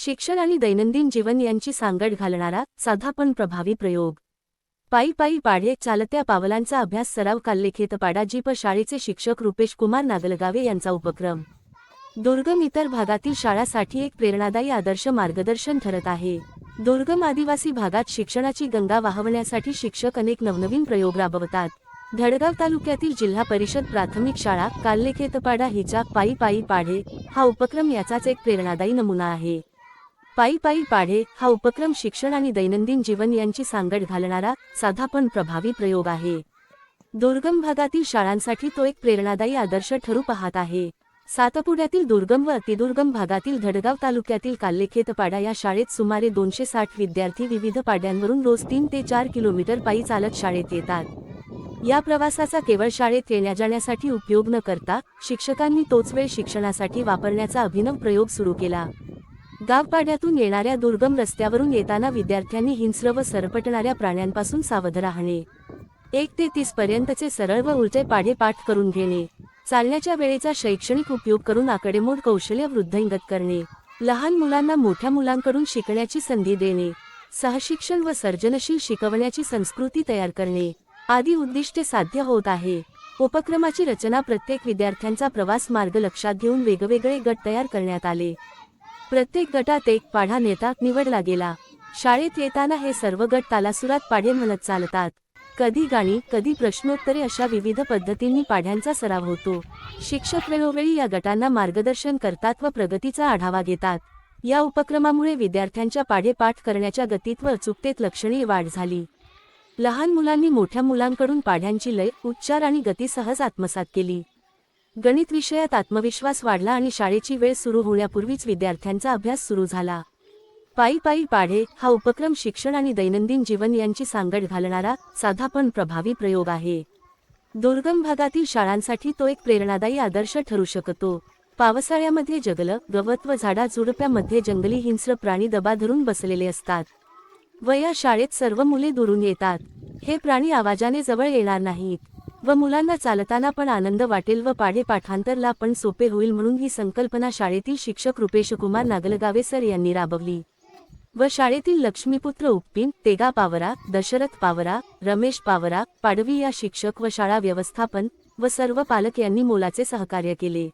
शिक्षण आणि दैनंदिन जीवन यांची सांगड घालणारा साधा पण प्रभावी प्रयोग. पायी पायी पाढे चालत्या पावलांचा अभ्यास सराव काल्लेखेतपाडा जीप शाळेचे शिक्षक रुपेश कुमार नागलगावे यांचा उपक्रम. दुर्गम इतर भागातील शाळासाठी एक प्रेरणादायी आदर्श मार्गदर्शन ठरत आहे. दुर्गम आदिवासी भागात शिक्षणाची गंगा वाहवण्यासाठी शिक्षक अनेक नवनवीन प्रयोग राबवतात. धडगाव तालुक्यातील जिल्हा परिषद प्राथमिक शाळा काल्लेखेतपाडा हिचा पायी पायी पाढे हा उपक्रम याचाच एक प्रेरणादायी नमुना आहे. पायी पायी पाढे हा उपक्रम शिक्षण आणि दैनंदिन जीवन यांची सांगड घालणारा साधा पण प्रभावी प्रयोग आहे. दुर्गम भागातील शाळांसाठी तो एक प्रेरणादायी आदर्श ठरू पाहत आहे. सातपुड्यातील दुर्गम व अतिदुर्गम भागातील धडगाव तालुक्यातील काल्लेखेतपाडा या शाळेत सुमारे दोनशे साठ विद्यार्थी विविध पाड्यांवरून रोज तीन ते चार किलोमीटर पायी चालत शाळेत येतात. या प्रवासाचा केवळ शाळेत येण्या जाण्यासाठी उपयोग न करता शिक्षकांनी तोच वेळ शिक्षणासाठी वापरण्याचा अभिनव प्रयोग सुरू केला. गावपाड्यातून येणाऱ्या दुर्गम रस्त्यावरून येताना विद्यार्थ्यांनी हिंस्र व सरपटणाऱ्या प्राण्यांपासून सावध राहणे. एक ते तीस पर्यंतचे सरळ व उलटे पाढे पाठ करून घेणे. चालण्याच्या वेळेचा शैक्षणिक उपयोग करून आकडेमोड कौशल्य वृद्धिंगत करणे. लहान मुलांना मोठ्या मुलांकडून शिकण्याची संधी देणे. सहशिक्षण व सर्जनशील शिकवण्याची संस्कृती तयार करणे. आदी उद्दिष्टे साध्य होत आहे. उपक्रमाची रचना प्रत्येक विद्यार्थ्यांचा प्रवास मार्ग लक्षात घेऊन वेगवेगळे गट तयार करण्यात आले. प्रत्येक गटात एक पाढा नेता निवडला गेला. शाळेत येताना हे सर्व गट तालासुरात पाढे म्हणत चालतात. कधी गाणी कधी प्रश्नोत्तरे अशा विविध पद्धतींनी पाढ्यांचा सराव होतो. शिक्षक वेळोवेळी या गटांना मार्गदर्शन करतात व प्रगतीचा आढावा घेतात. या उपक्रमामुळे विद्यार्थ्यांच्या पाढे पाठ करण्याच्या गतीत व अचूकतेत लक्षणीय वाढ झाली. लहान मुलांनी मोठ्या मुलांकडून पाढ्यांची लय उच्चार आणि गती सहज आत्मसात केली. गणित विषयात आत्मविश्वास वाढला आणि शाळेची वेळ सुरू होण्यापूर्वीच विद्यार्थ्यांचा अभ्यास सुरू झाला. पायी पायी पाढे हा उपक्रम शिक्षण आणि दैनंदिन जीवन यांची सांगड घालणारा साधा पण प्रभावी प्रयोग आहे. दुर्गम भागातील शाळांसाठी तो एक प्रेरणादायी आदर्श ठरू शकतो. पावसाळ्यामध्ये जगलं गवत व झाडा झुडप्यामध्ये जंगली हिंस्र प्राणी दबा धरून बसलेले असतात. व या शाळेत सर्व मुले दुरून येतात. हे प्राणी आवाजाने जवळ येणार नाहीत. व मुलांना चालताना पण आनंद वाटेल व पाढे पाठांतरला पण सोपे होईल म्हणून ही संकल्पना शाळेतील शिक्षक रुपेशकुमार नागलगावे सर यांनी राबवली. व शाळेतील लक्ष्मीपुत्र उप्पिन तेगा पावरा दशरथ पावरा रमेश पावरा पाडवी या शिक्षक व शाळा व्यवस्थापन व सर्व पालक यांनी मोलाचे सहकार्य केले.